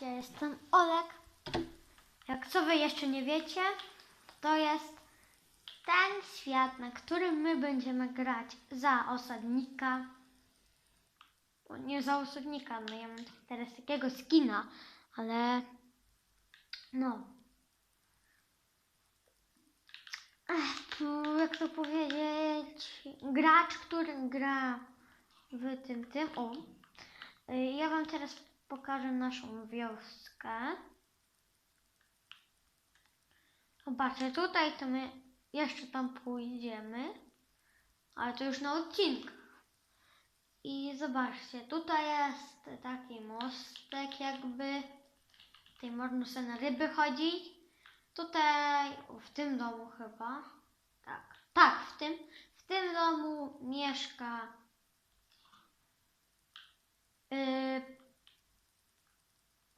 Cześć, ja jestem Olek. Jak co wy jeszcze nie wiecie, to jest ten świat, na którym my będziemy grać za osadnika. Bo nie za osadnika, no ja mam teraz takiego skina, ale no. Ech, tu, jak to powiedzieć? Gracz, który gra w tym, tym, o. Y, Ja Wam teraz pokażę naszą wioskę. Zobaczcie, tutaj to my jeszcze tam pójdziemy, ale to już na odcinku. I zobaczcie, tutaj jest taki mostek jakby. Tutaj można sobie na ryby chodzić. Tutaj, w tym domu chyba. Tak, tak, w tym, w tym domu mieszka y,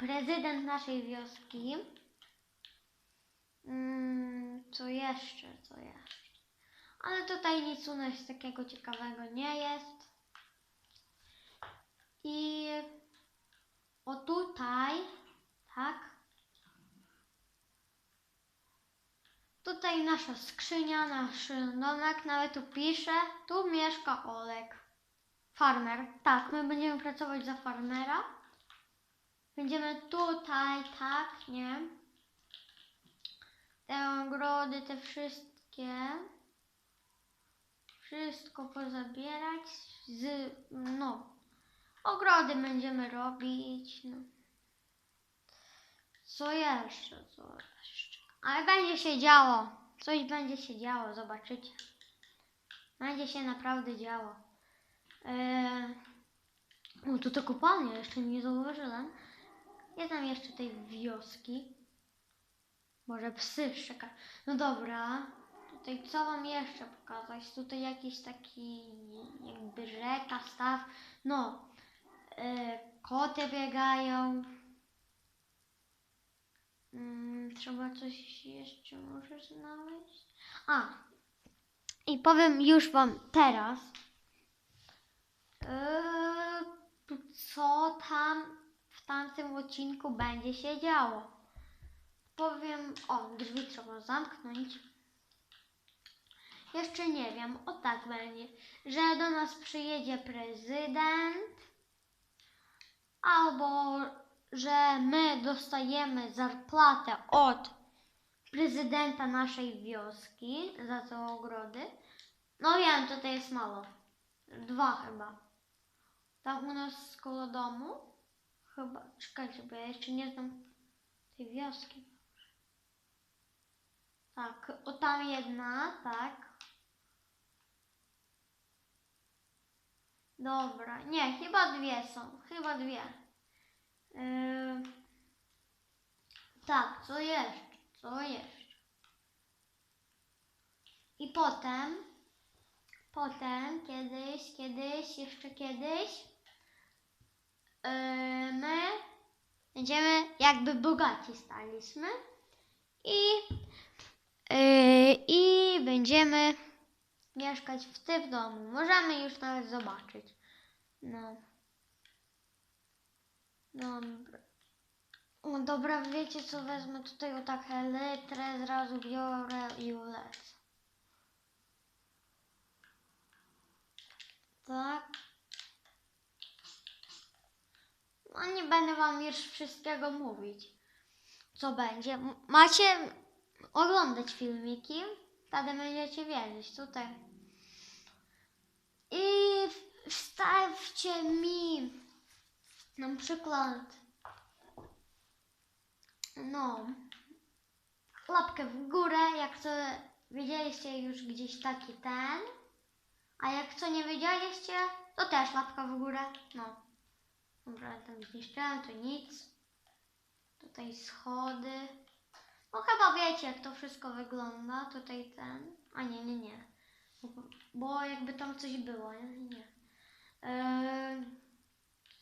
prezydent naszej wioski. Mm, co jeszcze, co jeszcze? Ale tutaj nic u nas takiego ciekawego nie jest. I o tutaj, tak? Tutaj nasza skrzynia, nasz domek, nawet tu pisze, tu mieszka Olek. Farmer. Tak, my będziemy pracować za farmera. Będziemy tutaj, tak, nie? Te ogrody, te wszystkie. Wszystko pozabierać z, no. Ogrody będziemy robić, no. Co jeszcze, co jeszcze? Ale będzie się działo. Coś będzie się działo, zobaczycie. Będzie się naprawdę działo. Eee, o, tu to kopalnia, jeszcze nie zauważyłem. Jest tam jeszcze tej wioski. Może psy szczeka. No dobra. Tutaj co wam jeszcze pokazać? Tutaj jakiś taki jakby rzeka, staw. No. E, koty biegają. Mm, trzeba coś jeszcze może znaleźć. A. I powiem już wam teraz. Yy, co tam tamtym odcinku będzie się działo. Powiem, o, drzwi trzeba zamknąć. Jeszcze nie wiem, o tak będzie, że do nas przyjedzie prezydent, albo że my dostajemy zapłatę od prezydenta naszej wioski za te ogrody. No wiem, tutaj jest mało. Dwa chyba. Tam u nas koło domu. Chyba, czekajcie, bo ja jeszcze nie znam tej wioski. Tak, o tam jedna, tak. Dobra, nie, chyba dwie są, chyba dwie. Yy, tak, co jeszcze, co jeszcze? I potem, potem, kiedyś, kiedyś, jeszcze kiedyś, yy, my będziemy jakby bogaci staliśmy i, yy, i będziemy mieszkać w tym domu. Możemy już nawet zobaczyć. No. Dobra. O, dobra, wiecie co wezmę tutaj o tak litrę, zrazu biorę i ulecę. Tak. No nie będę wam już wszystkiego mówić, co będzie. Macie oglądać filmiki, wtedy będziecie wiedzieć tutaj. I wstawcie mi na przykład no łapkę w górę, jak co wiedzieliście już gdzieś taki ten, a jak co nie wiedzieliście, to też łapka w górę. No. Dobra, tam zniszczyłem, to nic. Tutaj schody. No chyba wiecie, jak to wszystko wygląda. Tutaj ten. A nie, nie, nie. Bo, jakby tam coś było, nie? nie.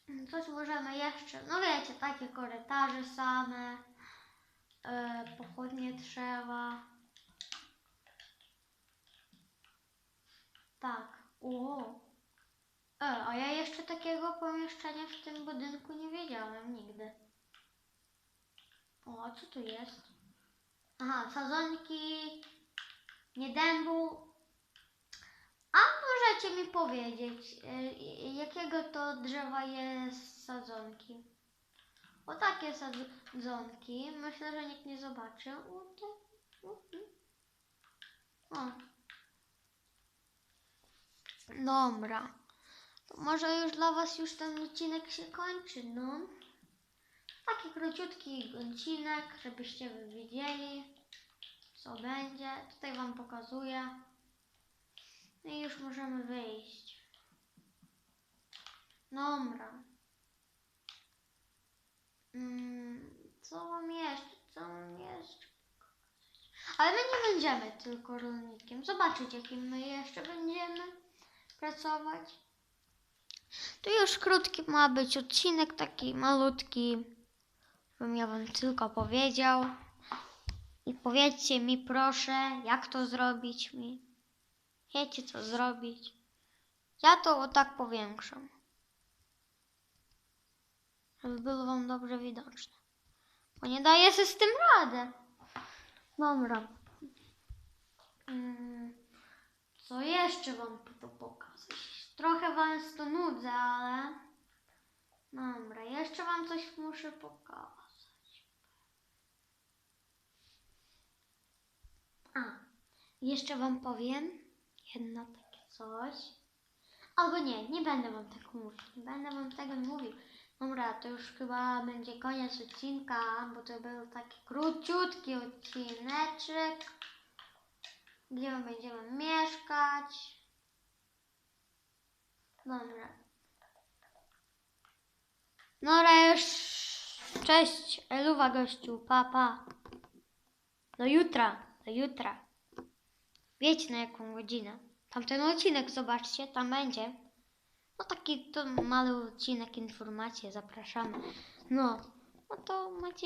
Yy, coś możemy jeszcze. No wiecie, takie korytarze same. Yy, pochodnie trzeba. Tak. O. E, a ja jeszcze takiego pomieszczenia w tym budynku nie wiedziałem nigdy. O, co tu jest? Aha, sadzonki, nie dębu. A możecie mi powiedzieć, y, jakiego to drzewa jest sadzonki? O takie sadzonki. Myślę, że nikt nie zobaczy. O, te. Mhm. o. Dobra. To może już dla Was już ten odcinek się kończy, no. Taki króciutki odcinek, żebyście wy wiedzieli, co będzie. Tutaj Wam pokazuję. No i już możemy wyjść. Dobra. Mm, co mam jeszcze? Co mam jeszcze? Ale my nie będziemy tylko rolnikiem. Zobaczyć, jakim my jeszcze będziemy pracować. To już krótki ma być odcinek, taki malutki, żebym ja wam tylko powiedział. I powiedzcie mi proszę, jak to zrobić mi. Wiecie co zrobić. Ja to tak powiększam. Żeby było wam dobrze widoczne. Bo nie daję sobie z tym radę. Dobra. Mm, Co jeszcze wam tu pokazać? Trochę wam to nudzę, ale... Dobra, jeszcze wam coś muszę pokazać. A, jeszcze wam powiem jedno takie coś. Albo nie, nie będę wam tego mówić. Nie będę wam tego mówił. Dobra, to już chyba będzie koniec odcinka, bo to był taki króciutki odcineczek, gdzie my będziemy mieszkać. Dobra. Dobra, już. Cześć, eluwa gościu, pa, pa. Do jutra, do jutra. Wiecie na jaką godzinę. Tamten odcinek zobaczcie, tam będzie. No taki to mały odcinek, informacje, zapraszamy. No, no to macie